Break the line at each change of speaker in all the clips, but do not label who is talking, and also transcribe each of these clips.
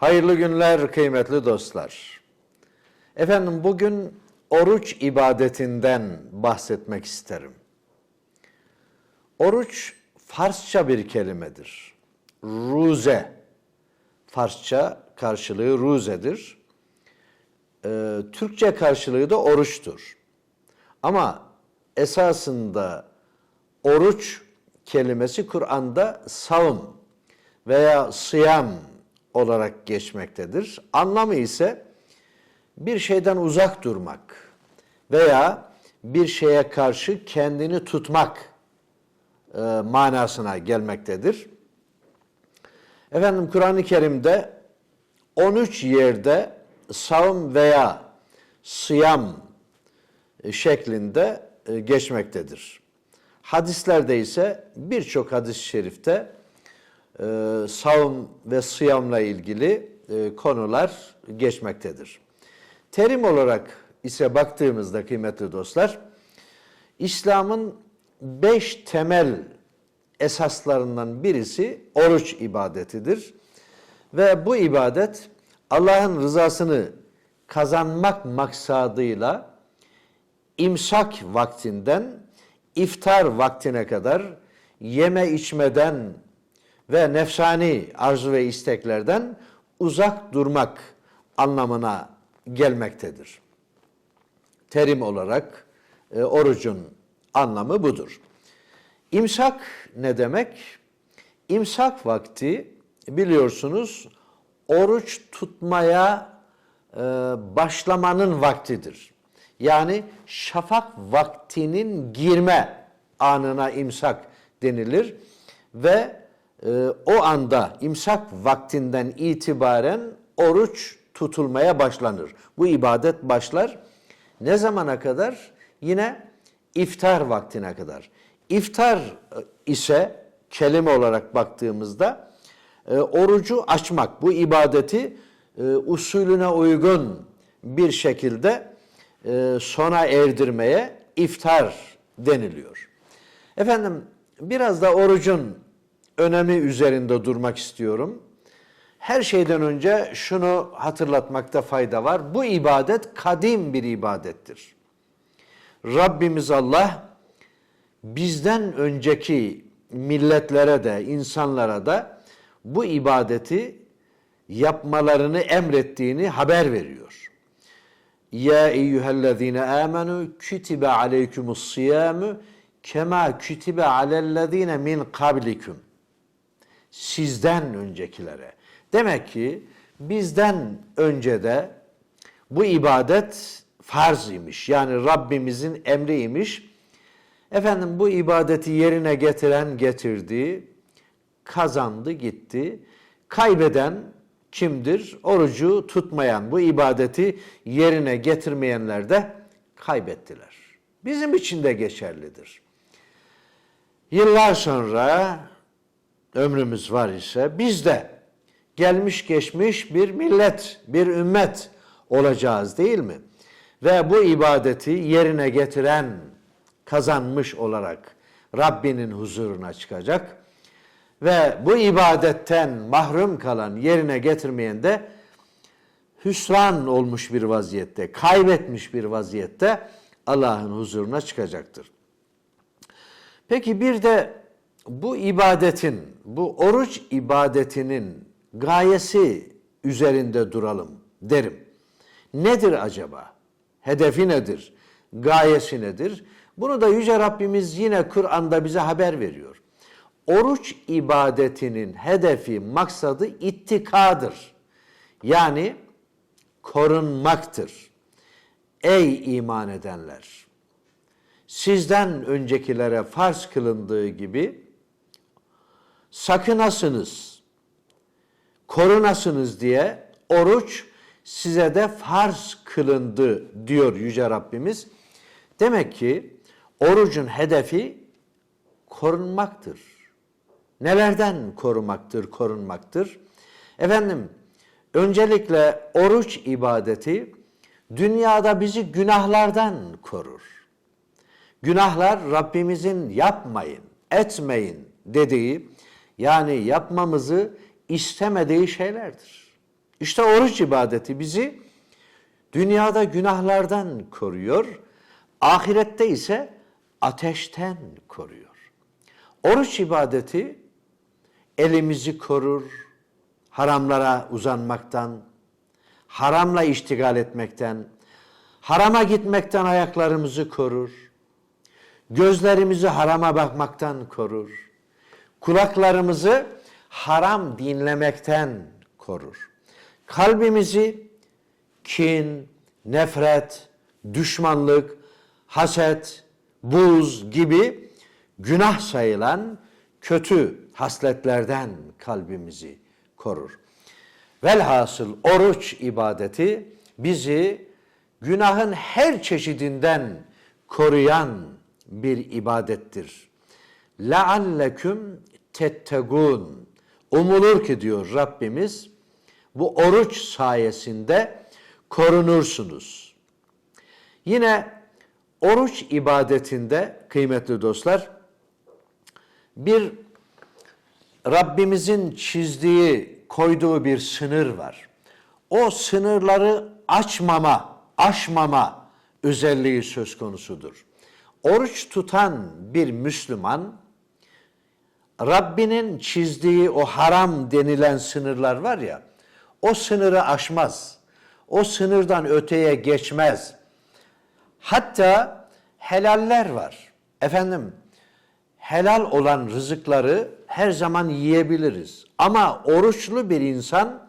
Hayırlı günler kıymetli dostlar. Efendim bugün oruç ibadetinden bahsetmek isterim. Oruç Farsça bir kelimedir. Ruze. Farsça karşılığı ruzedir. Ee, Türkçe karşılığı da oruçtur. Ama esasında oruç kelimesi Kur'an'da savun veya sıyam olarak geçmektedir. Anlamı ise bir şeyden uzak durmak veya bir şeye karşı kendini tutmak e, manasına gelmektedir. Efendim Kur'an-ı Kerim'de 13 yerde savun veya sıyam şeklinde e, geçmektedir. Hadislerde ise birçok hadis-i şerifte e, savun ve sıyamla ilgili e, konular geçmektedir. Terim olarak ise baktığımızda kıymetli dostlar, İslam'ın beş temel esaslarından birisi oruç ibadetidir. Ve bu ibadet Allah'ın rızasını kazanmak maksadıyla imsak vaktinden iftar vaktine kadar yeme içmeden ve nefsani arzu ve isteklerden uzak durmak anlamına gelmektedir. Terim olarak e, orucun anlamı budur. İmsak ne demek? İmsak vakti biliyorsunuz oruç tutmaya e, başlamanın vaktidir. Yani şafak vaktinin girme anına imsak denilir ve e, o anda imsak vaktinden itibaren oruç tutulmaya başlanır. Bu ibadet başlar. Ne zamana kadar? Yine iftar vaktine kadar. İftar e, ise kelime olarak baktığımızda e, orucu açmak, bu ibadeti e, usulüne uygun bir şekilde e, sona erdirmeye iftar deniliyor. Efendim biraz da orucun önemi üzerinde durmak istiyorum. Her şeyden önce şunu hatırlatmakta fayda var. Bu ibadet kadim bir ibadettir. Rabbimiz Allah bizden önceki milletlere de insanlara da bu ibadeti yapmalarını emrettiğini haber veriyor. Ya eyyühellezine amenu kütibe aleykumus siyamu kema kütibe alellezine min kablikum. Sizden öncekilere. Demek ki bizden önce de bu ibadet farz imiş. Yani Rabbimizin emriymiş. Efendim bu ibadeti yerine getiren getirdi, kazandı gitti. Kaybeden kimdir? Orucu tutmayan, bu ibadeti yerine getirmeyenler de kaybettiler. Bizim için de geçerlidir. Yıllar sonra ömrümüz var ise biz de gelmiş geçmiş bir millet, bir ümmet olacağız değil mi? Ve bu ibadeti yerine getiren kazanmış olarak Rabbinin huzuruna çıkacak ve bu ibadetten mahrum kalan, yerine getirmeyen de hüsran olmuş bir vaziyette, kaybetmiş bir vaziyette Allah'ın huzuruna çıkacaktır. Peki bir de bu ibadetin, bu oruç ibadetinin gayesi üzerinde duralım derim. Nedir acaba? Hedefi nedir? Gayesi nedir? Bunu da Yüce Rabbimiz yine Kur'an'da bize haber veriyor. Oruç ibadetinin hedefi, maksadı ittikadır. Yani korunmaktır. Ey iman edenler! Sizden öncekilere farz kılındığı gibi sakınasınız, korunasınız diye oruç size de farz kılındı diyor Yüce Rabbimiz. Demek ki orucun hedefi korunmaktır. Nelerden korumaktır, korunmaktır? Efendim, Öncelikle oruç ibadeti dünyada bizi günahlardan korur. Günahlar Rabbimizin yapmayın, etmeyin dediği yani yapmamızı istemediği şeylerdir. İşte oruç ibadeti bizi dünyada günahlardan koruyor, ahirette ise ateşten koruyor. Oruç ibadeti elimizi korur, haramlara uzanmaktan, haramla iştigal etmekten, harama gitmekten ayaklarımızı korur. Gözlerimizi harama bakmaktan korur. Kulaklarımızı haram dinlemekten korur. Kalbimizi kin, nefret, düşmanlık, haset, buz gibi günah sayılan kötü hasletlerden kalbimizi korur. Velhasıl oruç ibadeti bizi günahın her çeşidinden koruyan bir ibadettir. Lealleküm tettegun. Umulur ki diyor Rabbimiz bu oruç sayesinde korunursunuz. Yine oruç ibadetinde kıymetli dostlar bir Rabbimizin çizdiği, koyduğu bir sınır var. O sınırları açmama, aşmama özelliği söz konusudur. Oruç tutan bir Müslüman Rabbinin çizdiği o haram denilen sınırlar var ya, o sınırı aşmaz. O sınırdan öteye geçmez. Hatta helaller var. Efendim, helal olan rızıkları her zaman yiyebiliriz. Ama oruçlu bir insan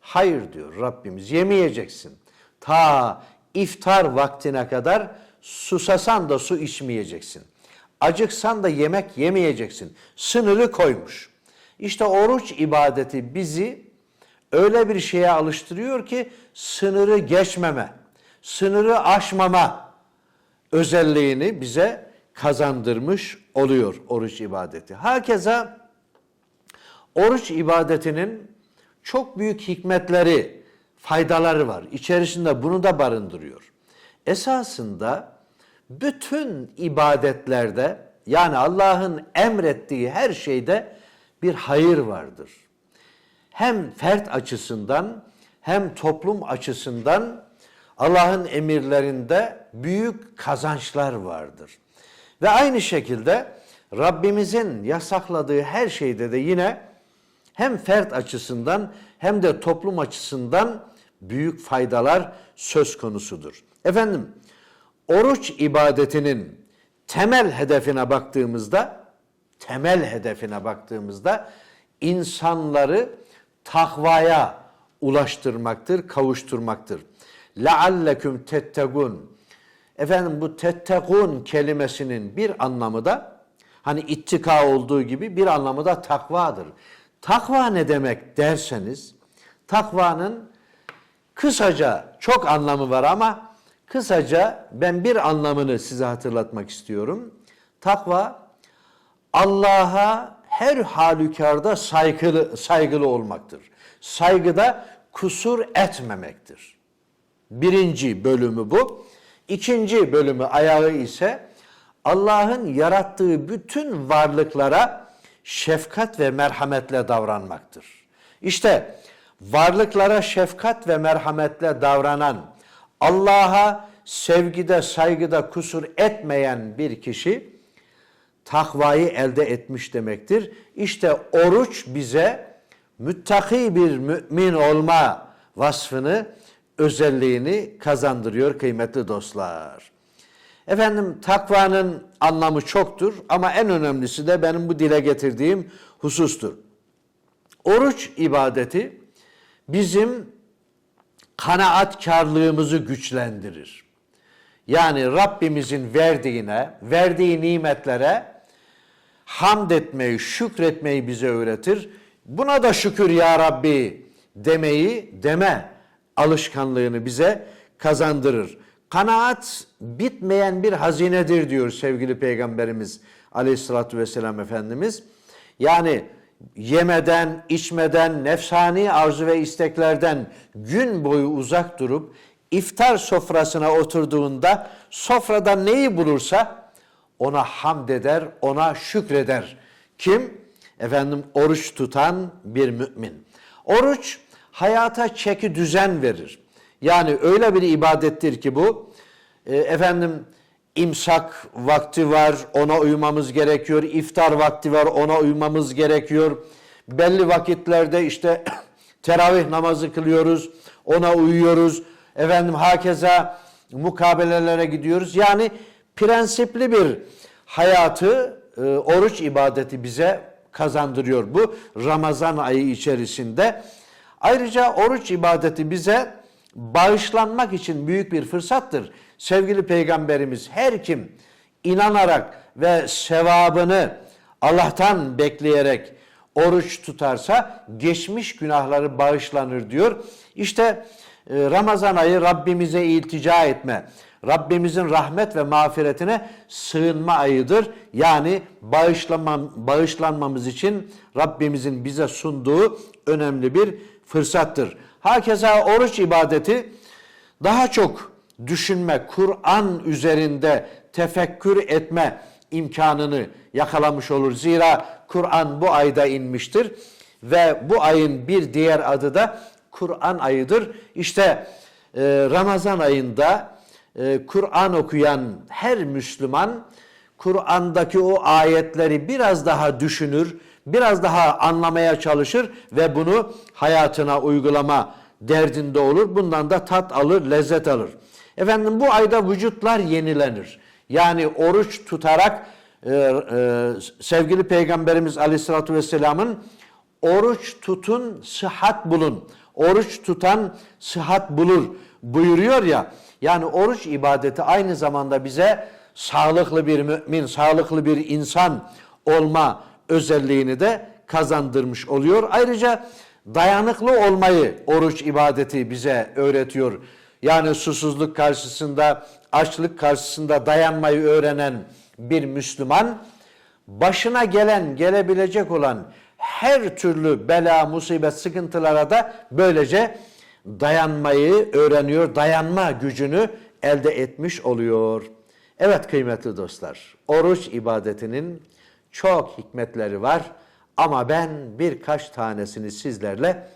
hayır diyor Rabbimiz yemeyeceksin. Ta iftar vaktine kadar susasan da su içmeyeceksin. Acıksan da yemek yemeyeceksin. Sınırı koymuş. İşte oruç ibadeti bizi öyle bir şeye alıştırıyor ki sınırı geçmeme, sınırı aşmama özelliğini bize kazandırmış oluyor oruç ibadeti. Hakeza oruç ibadetinin çok büyük hikmetleri, faydaları var. İçerisinde bunu da barındırıyor. Esasında bütün ibadetlerde yani Allah'ın emrettiği her şeyde bir hayır vardır. Hem fert açısından hem toplum açısından Allah'ın emirlerinde büyük kazançlar vardır. Ve aynı şekilde Rabbimizin yasakladığı her şeyde de yine hem fert açısından hem de toplum açısından büyük faydalar söz konusudur. Efendim, oruç ibadetinin temel hedefine baktığımızda, temel hedefine baktığımızda insanları takvaya ulaştırmaktır, kavuşturmaktır. Lealleküm tettegun. Efendim bu tettekun kelimesinin bir anlamı da hani ittika olduğu gibi bir anlamı da takvadır. Takva ne demek derseniz takvanın kısaca çok anlamı var ama kısaca ben bir anlamını size hatırlatmak istiyorum. Takva Allah'a her halükarda saygılı, saygılı olmaktır. Saygıda kusur etmemektir. Birinci bölümü bu. İkinci bölümü ayağı ise Allah'ın yarattığı bütün varlıklara şefkat ve merhametle davranmaktır. İşte varlıklara şefkat ve merhametle davranan, Allah'a sevgide, saygıda kusur etmeyen bir kişi takvayı elde etmiş demektir. İşte oruç bize müttaki bir mümin olma vasfını, özelliğini kazandırıyor kıymetli dostlar. Efendim takvanın anlamı çoktur ama en önemlisi de benim bu dile getirdiğim husustur. Oruç ibadeti bizim kanaatkarlığımızı güçlendirir. Yani Rabbimizin verdiğine, verdiği nimetlere hamd etmeyi, şükretmeyi bize öğretir. Buna da şükür ya Rabbi demeyi, deme alışkanlığını bize kazandırır. Kanaat bitmeyen bir hazinedir diyor sevgili Peygamberimiz Aleyhisselatü Vesselam Efendimiz. Yani yemeden, içmeden, nefsani arzu ve isteklerden gün boyu uzak durup iftar sofrasına oturduğunda sofrada neyi bulursa ona hamd eder, ona şükreder. Kim? Efendim oruç tutan bir mümin. Oruç hayata çeki düzen verir. Yani öyle bir ibadettir ki bu. e, efendim imsak vakti var, ona uymamız gerekiyor. İftar vakti var, ona uymamız gerekiyor. Belli vakitlerde işte teravih namazı kılıyoruz, ona uyuyoruz. Efendim hakeza mukabelelere gidiyoruz. Yani prensipli bir hayatı e, oruç ibadeti bize kazandırıyor bu Ramazan ayı içerisinde. Ayrıca oruç ibadeti bize bağışlanmak için büyük bir fırsattır. Sevgili peygamberimiz her kim inanarak ve sevabını Allah'tan bekleyerek oruç tutarsa geçmiş günahları bağışlanır diyor. İşte e, Ramazan ayı Rabbimize iltica etme, Rabbimizin rahmet ve mağfiretine sığınma ayıdır. Yani bağışlanma, bağışlanmamız için Rabbimizin bize sunduğu önemli bir fırsattır. Hakeza oruç ibadeti daha çok düşünme, Kur'an üzerinde tefekkür etme imkanını yakalamış olur. Zira Kur'an bu ayda inmiştir ve bu ayın bir diğer adı da Kur'an ayıdır. İşte e, Ramazan ayında e, Kur'an okuyan her Müslüman Kur'an'daki o ayetleri biraz daha düşünür, biraz daha anlamaya çalışır ve bunu hayatına uygulama derdinde olur. Bundan da tat alır, lezzet alır. Efendim bu ayda vücutlar yenilenir. Yani oruç tutarak e, e, sevgili Peygamberimiz Aleyhisselatü Vesselam'ın oruç tutun, sıhhat bulun. Oruç tutan sıhhat bulur buyuruyor ya. Yani oruç ibadeti aynı zamanda bize sağlıklı bir mümin, sağlıklı bir insan olma özelliğini de kazandırmış oluyor. Ayrıca dayanıklı olmayı oruç ibadeti bize öğretiyor. Yani susuzluk karşısında, açlık karşısında dayanmayı öğrenen bir Müslüman başına gelen, gelebilecek olan her türlü bela, musibet, sıkıntılara da böylece dayanmayı öğreniyor, dayanma gücünü elde etmiş oluyor. Evet kıymetli dostlar, oruç ibadetinin çok hikmetleri var ama ben birkaç tanesini sizlerle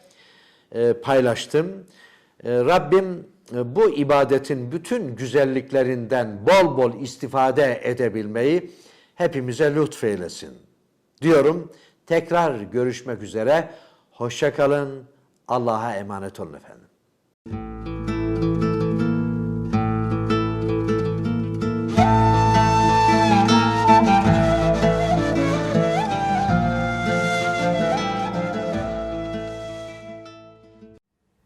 e, paylaştım. E, Rabbim e, bu ibadetin bütün güzelliklerinden bol bol istifade edebilmeyi hepimize lütfeylesin. Diyorum tekrar görüşmek üzere. Hoşça kalın. Allah'a emanet olun efendim.